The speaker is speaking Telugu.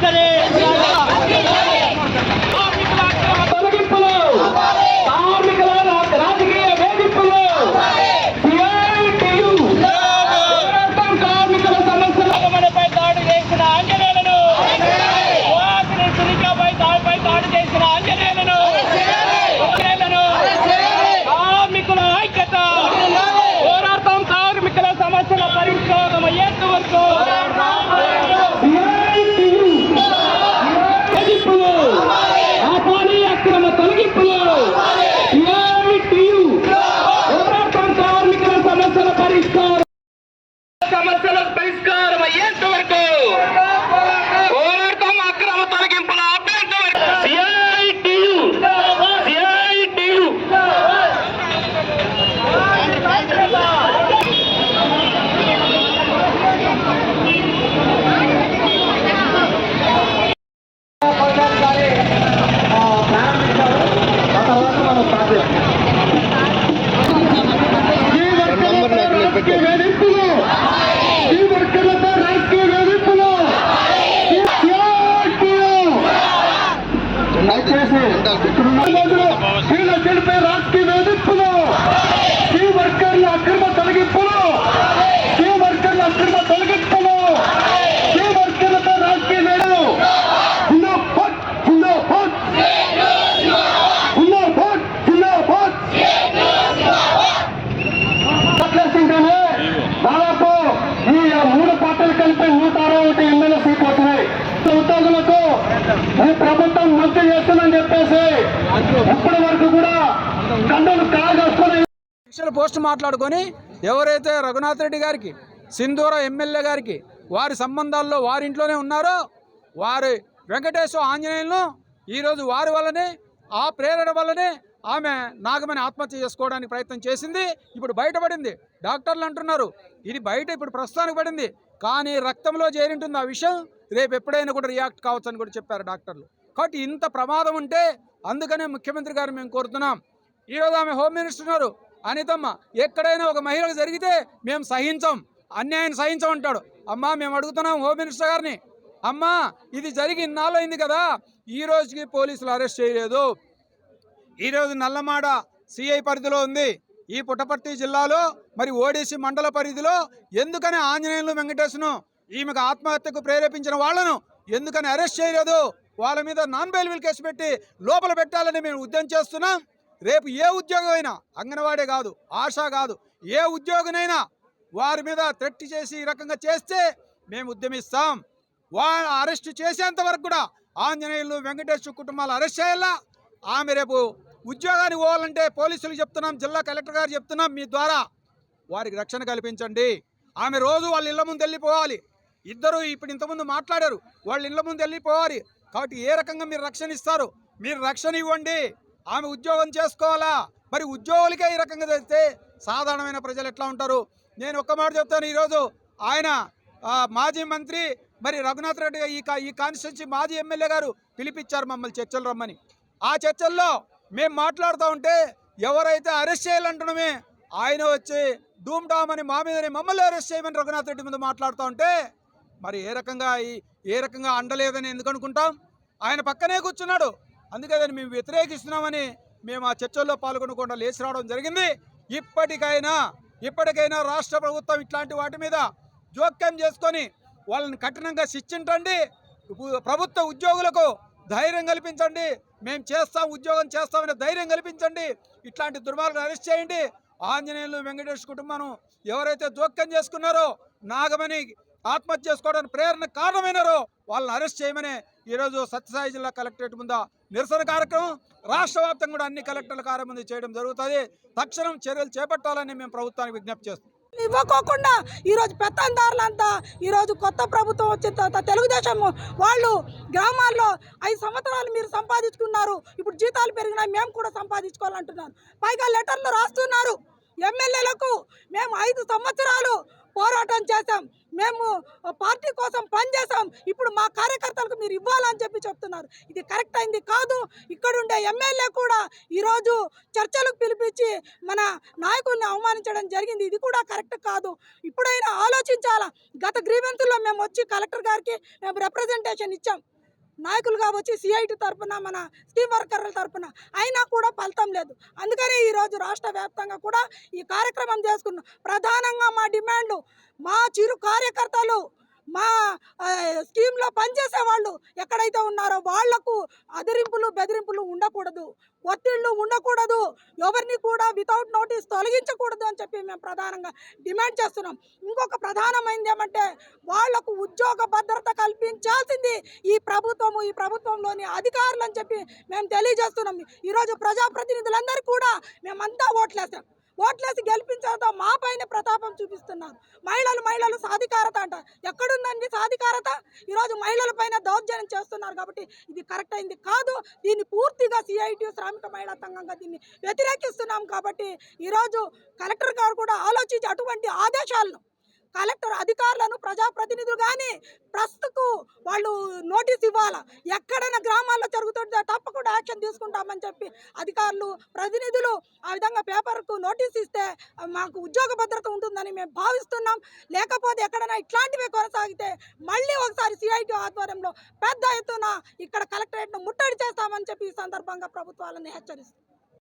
करे Thank you, man. ప్రభుత్వం మంచి చేస్తుందని చెప్పేసి ఇప్పటి వరకు కూడా కండలు కాగేసుకుని పోస్ట్ మాట్లాడుకొని ఎవరైతే రఘునాథ్ రెడ్డి గారికి సింధూర ఎమ్మెల్యే గారికి వారి సంబంధాల్లో వారి ఇంట్లోనే ఉన్నారో వారి వెంకటేశ్వర ఆంజనేయులను ఈరోజు వారి వల్లనే ఆ ప్రేరణ వల్లనే ఆమె నాగమని ఆత్మహత్య చేసుకోవడానికి ప్రయత్నం చేసింది. ఇప్పుడు బయటపడింది. డాక్టర్లు అంటున్నారు ఇది బయట ఇప్పుడు ప్రస్తుతానికి పడింది. కానీ రక్తంలో చేరింటుంది ఆ విషయం. రేపు ఎప్పుడైనా కూడా రియాక్ట్ కావచ్చు అని కూడా చెప్పారు డాక్టర్లు. కాబట్టి ఇంత ప్రమాదం ఉంటే అందుకనే ముఖ్యమంత్రి గారు మేము కోరుతున్నాం. ఈరోజు ఆమె హోమ్ మినిస్టర్ ఉన్నారు. అనితమ్మ ఎక్కడైనా ఒక మహిళకు జరిగితే మేము సహించం. అన్యాయం సహించమంటాడు అమ్మా మేము అడుగుతున్నాం హోమ్ మినిస్టర్ గారిని. అమ్మా ఇది జరిగి ఇన్నాళ్ళు అయింది కదా ఈ రోజుకి పోలీసులు అరెస్ట్ చేయలేదు. ఈరోజు నల్లమాడ సిఐ పరిధిలో ఉంది. ఈ పుట్టపర్తి జిల్లాలో మరి ఓడిసి మండల పరిధిలో ఎందుకని ఆంజనేయులు వెంకటేశ్ను ఈమెకు ఆత్మహత్యకు ప్రేరేపించిన వాళ్ళను ఎందుకని అరెస్ట్ చేయలేదు? వాళ్ళ మీద నాన్ బెయిలబుల్ కేసు పెట్టి లోపల పెట్టాలని మేము ఉద్యమం చేస్తున్నాం. రేపు ఏ ఉద్యోగం అయినా కాదు ఆశా కాదు ఏ ఉద్యోగినైనా వారి మీద థ్రెట్ చేసి ఈ రకంగా చేస్తే మేము ఉద్యమిస్తాం. వాళ్ళ అరెస్ట్ చేసేంత వరకు కూడా ఆంజనేయులు వెంకటేశ్వర కుటుంబాలు అరెస్ట్ చేయాలా? ఆమె రేపు ఉద్యోగానికి పోవాలంటే పోలీసులకు చెప్తున్నాం జిల్లా కలెక్టర్ గారు చెప్తున్నాం మీ ద్వారా వారికి రక్షణ కల్పించండి. ఆమె రోజు వాళ్ళ ఇళ్ళ ముందు వెళ్ళిపోవాలి. ఇద్దరు ఇప్పుడు ఇంతకుముందు మాట్లాడారు. వాళ్ళు ఇళ్ళ ముందు వెళ్ళిపోవాలి. కాబట్టి ఏ రకంగా మీరు రక్షణ ఇస్తారు మీరు రక్షణ ఇవ్వండి. ఆమె ఉద్యోగం చేసుకోవాలా? మరి ఉద్యోగులకే ఈ రకంగా చేస్తే సాధారణమైన ప్రజలు ఎట్లా ఉంటారు? నేను ఒక్క మాట చెప్తాను. ఈరోజు ఆయన మాజీ మంత్రి మరి రఘునాథ్ రెడ్డి ఈ ఈ కాన్స్టిట్యున్సీ మాజీ ఎమ్మెల్యే గారు పిలిపించారు మమ్మల్ని చర్చలు రమ్మని. ఆ చర్చల్లో మేము మాట్లాడుతూ ఉంటే ఎవరైతే అరెస్ట్ చేయాలంటున్నామే ఆయన వచ్చి డూమ్ డామ్ అని మా మీదని మమ్మల్ని అరెస్ట్ చేయమని రఘునాథ్ రెడ్డి ముందు మాట్లాడుతూ ఉంటే మరి ఏ రకంగా ఏ రకంగా అండలేదని ఎందుకు అనుకుంటాం? ఆయన పక్కనే కూర్చున్నాడు. అందుకే దాన్ని మేము వ్యతిరేకిస్తున్నామని మేము ఆ చర్చల్లో పాల్గొనకుండా లేచి రావడం జరిగింది. ఇప్పటికైనా ఇప్పటికైనా రాష్ట్ర ప్రభుత్వం ఇట్లాంటి వాటి మీద జోక్యం చేసుకొని వాళ్ళని కఠినంగా శిక్షించండి. ప్రభుత్వ ఉద్యోగులకు ధైర్యం కల్పించండి. మేము చేస్తాం ఉద్యోగం చేస్తామనే ధైర్యం కల్పించండి. ఇట్లాంటి దుర్మార్గులు అరెస్ట్ చేయండి. ఆంజనేయులు వెంకటేష్ కుటుంబం ఎవరైతే జోక్యం చేసుకున్నారో నాగమణి ఆత్మహత్య చేసుకోవడానికి ప్రేరణ కారణమైనారో వాళ్ళని అరెస్ట్ చేయమని ఈరోజు సత్యసాయి జిల్లా కలెక్టరేట్ ముందు నిరసన కార్యక్రమం. రాష్ట్ర వ్యాప్తంగా కూడా అన్ని కలెక్టర్ల కార్యం ముందు చేయడం జరుగుతుంది. తక్షణం చర్యలు చేపట్టాలని మేము ప్రభుత్వానికి విజ్ఞప్తి చేస్తాం ఇవ్వకోకుండా ఈరోజు పెత్తందారులంతా ఈరోజు కొత్త ప్రభుత్వం వచ్చిన తర్వాత తెలుగుదేశం వాళ్ళు గ్రామాల్లో ఐదు సంవత్సరాలు మీరు సంపాదించుకున్నారు. ఇప్పుడు జీతాలు పెరిగినా మేము కూడా సంపాదించుకోవాలంటున్నారు. పైగా లెటర్లు రాస్తున్నారు. ఎమ్మెల్యేలకు మేము ఐదు సంవత్సరాలు పోరాటం చేశాం. మేము పార్టీ కోసం పనిచేసాం ఇప్పుడు మా కార్యకర్తలకు మీరు ఇవ్వాలని చెప్పి చెప్తున్నారు. ఇది కరెక్ట్ అయింది కాదు. ఇక్కడుండే ఎమ్మెల్యే కూడా ఈరోజు చర్చలకు పిలిపించి మన నాయకుల్ని అవమానించడం జరిగింది. ఇది కూడా కరెక్ట్ కాదు. ఇప్పుడైనా ఆలోచించాలా? గత గ్రీవెన్స్లో మేము వచ్చి కలెక్టర్ గారికి మేము రిప్రజెంటేషన్ ఇచ్చాం. నాయకులుగా వచ్చి సిఐటి తరఫున మన స్కీమ్ వర్కర్ల తరఫున అయినా కూడా ఫలితం లేదు. అందుకనే ఈరోజు రాష్ట్ర వ్యాప్తంగా కూడా ఈ కార్యక్రమం చేసుకున్నాం ప్రధానంగా మా డిమాండ్లు మా చిరు కార్యకర్తలు మా స్కీమ్లో పనిచేసే వాళ్ళు ఎక్కడైతే ఉన్నారో వాళ్ళకు అదిరింపులు బెదిరింపులు ఉండకూడదు. ఒత్తిళ్ళు ఉండకూడదు. ఎవరిని కూడా వితౌట్ నోటీస్ తొలగించకూడదు అని చెప్పి మేము ప్రధానంగా డిమాండ్ చేస్తున్నాం. ఇంకొక ప్రధానమైనది ఏమంటే వాళ్ళకు ఉద్యోగ భద్రత కల్పించాల్సింది ఈ ప్రభుత్వము ఈ ప్రభుత్వంలోని అధికారులు అని చెప్పి మేము తెలియజేస్తున్నాం. ఈరోజు ప్రజాప్రతినిధులందరూ కూడా మేమంతా ఓట్లేసాం ఓట్లేసి గెలిపించడంతో మా పైన ప్రతాపం చూపిస్తున్నారు. మహిళలు మహిళలు సాధికారత అంట. ఎక్కడుందండి సాధికారత? ఈరోజు మహిళల పైన దౌర్జన్యం చేస్తున్నారు కాబట్టి ఇది కరెక్ట్ అయింది కాదు. దీన్ని పూర్తిగా సిఐటి శ్రామిక మహిళా సంఘంగా దీన్ని వ్యతిరేకిస్తున్నాం కాబట్టి ఈరోజు కలెక్టర్ గారు కూడా ఆలోచించి అటువంటి ఆదేశాలను కలెక్టర్ అధికారులను ప్రజాప్రతినిధులు కానీ ప్రస్తుతకు వాళ్ళు నోటీస్ ఇవ్వాలి? ఎక్కడైనా గ్రామాల్లో జరుగుతుంటే తప్పకుండా యాక్షన్ తీసుకుంటామని చెప్పి అధికారులు ప్రతినిధులు ఆ విధంగా పేపర్కు నోటీస్ ఇస్తే మాకు ఉద్యోగ భద్రత ఉంటుందని మేము భావిస్తున్నాం. లేకపోతే ఎక్కడైనా ఇట్లాంటివి కొనసాగితే మళ్ళీ ఒకసారి సిఐటి ఆధ్వర్యంలో పెద్ద ఎత్తున ఇక్కడ కలెక్టరేట్ను ముట్టడి చేస్తామని చెప్పి ఈ సందర్భంగా ప్రభుత్వాలను హెచ్చరిస్తుంది